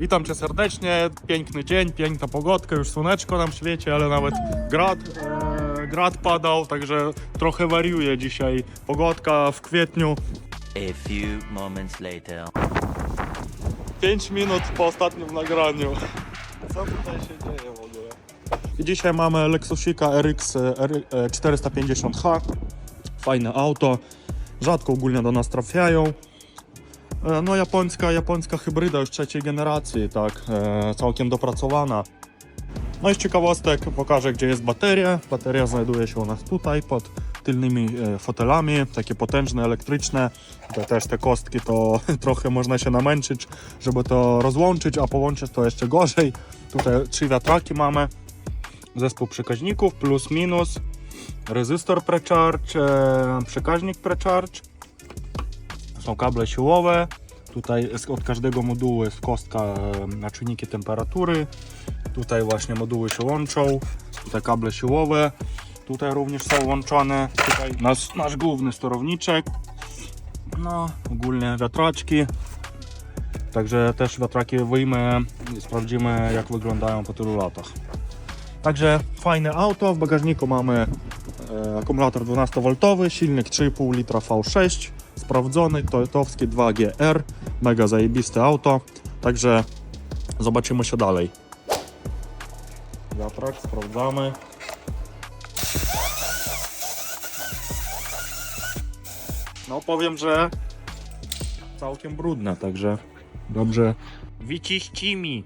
Witam Cię serdecznie, piękny dzień, piękna pogodka, już słoneczko nam świeci, ale nawet grad, e, grad padał, także trochę wariuje dzisiaj pogodka w kwietniu. A few moments later. 5 minut po ostatnim nagraniu. Co tutaj się dzieje w ogóle? I dzisiaj mamy Lexusika RX R- e, 450H. Fajne auto. Rzadko ogólnie do nas trafiają. E, No japońska, japońska hybryda już trzeciej generacji, tak, e, całkiem dopracowana. No i z ciekawostek pokażę, gdzie jest bateria. Bateria znajduje się u nas tutaj, pod tylnymi e, fotelami, takie potężne, elektryczne. Tutaj też te kostki to trochę można się namęczyć, żeby to rozłączyć, a połączyć to jeszcze gorzej. Tutaj trzy wiatraki mamy, zespół przekaźników plus minus, rezystor precharge, przekaźnik precharge, są kable siłowe. Tutaj od każdego modułu jest kostka na czynniki temperatury. Tutaj właśnie moduły się łączą. Tutaj kable siłowe. Tutaj również są łączone. Tutaj nasz, nasz główny sterowniczek. No, ogólnie wiatraczki. Także też wiatraki wyjmę i sprawdzimy jak wyglądają po tylu latach. Także fajne auto. W bagażniku mamy e, akumulator 12V, silnik 3,5 litra V6, sprawdzony, Toyotowski 2GR, mega zajebiste auto. Także zobaczymy się dalej. Wiatrak, sprawdzamy. No powiem, że całkiem brudne, także dobrze wyciści mi.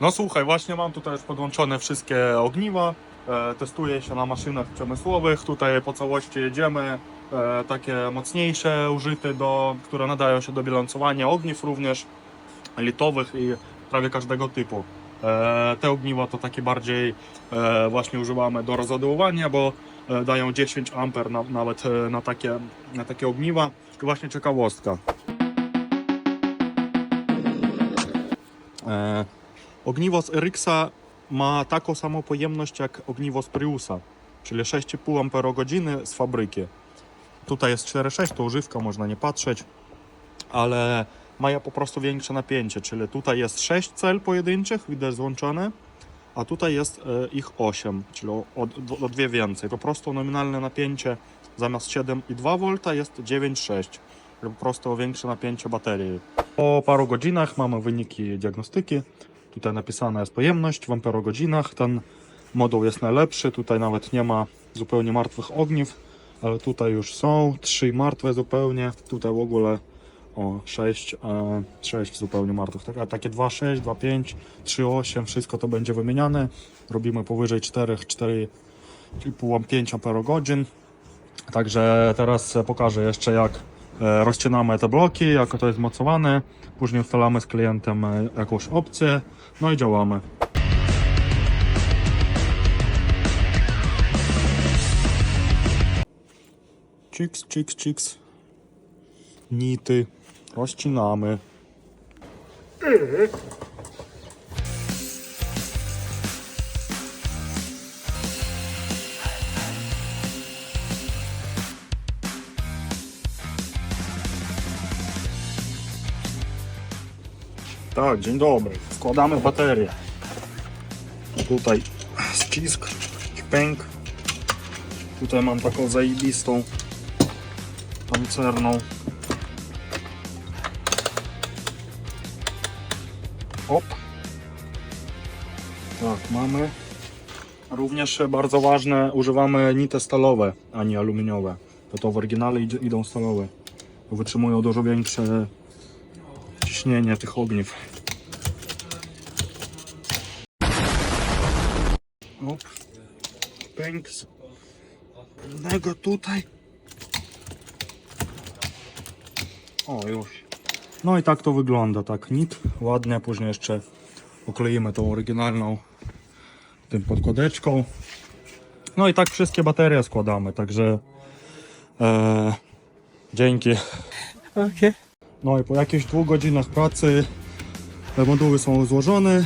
No słuchaj, właśnie mam tutaj już podłączone wszystkie ogniwa. E, testuję się na maszynach przemysłowych. Tutaj po całości jedziemy. E, takie mocniejsze, użyte, do, które nadają się do bilansowania ogniw również litowych i prawie każdego typu. E, te ogniwa to takie bardziej e, właśnie używamy do rozładowywania, bo dają 10 A na, nawet na takie, na takie ogniwa. I właśnie ciekawostka. Ogniwo z Erixa ma taką samą pojemność jak ogniwo z Priusa, czyli 6,5 Ah z fabryki. Tutaj jest 4,6, to używka, można nie patrzeć, ale mają po prostu większe napięcie, czyli tutaj jest 6 cel pojedynczych, widać złączone, a tutaj jest e, ich 8, czyli o, o, o dwie więcej. Po prostu nominalne napięcie zamiast 7,2 V jest 9,6, po prostu większe napięcie baterii. Po paru godzinach mamy wyniki diagnostyki. Tutaj napisana jest pojemność w amperogodzinach. Ten moduł jest najlepszy. Tutaj nawet nie ma zupełnie martwych ogniw, ale tutaj już są trzy martwe zupełnie. Tutaj w ogóle o 6, e, 6 zupełnie martwych. Tak, a takie 2,6, 2,5, 3,8, wszystko to będzie wymieniane. Robimy powyżej 4, 4,5, 5 amperogodzin. Także teraz pokażę jeszcze jak e, rozcinamy te bloki, jak to jest mocowane. Później ustalamy z klientem e, jakąś opcję, no i działamy. Ciks, ciks, ciks. Nity. Rozcinamy. Tak, dzień dobry. Składamy baterię. Tutaj ścisk, pęk. Tutaj mam taką zajebistą pancerną. Op. Tak, mamy. Również bardzo ważne, używamy nite stalowe, a nie aluminiowe. To, to w oryginale idą stalowe. Bo wytrzymują dużo większe ciśnienie tych ogniw. Op. Pęks. Jednego tutaj. O, już. No i tak to wygląda, tak nit, ładnie, później jeszcze okleimy tą oryginalną tym podkładeczką. No i tak wszystkie baterie składamy, także e, dzięki. Okay. No i po jakichś dwóch godzinach pracy te moduły są złożone.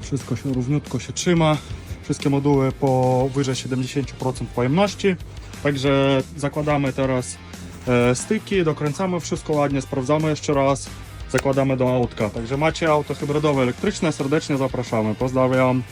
Wszystko się równiutko się trzyma. Wszystkie moduły po wyżej 70% pojemności. Także zakładamy teraz styki, dokręcamy wszystko ładnie, sprawdzamy jeszcze raz. zakładamy do autka. Także macie auto hybrydowe, elektryczne, serdecznie zapraszamy. Pozdrawiam.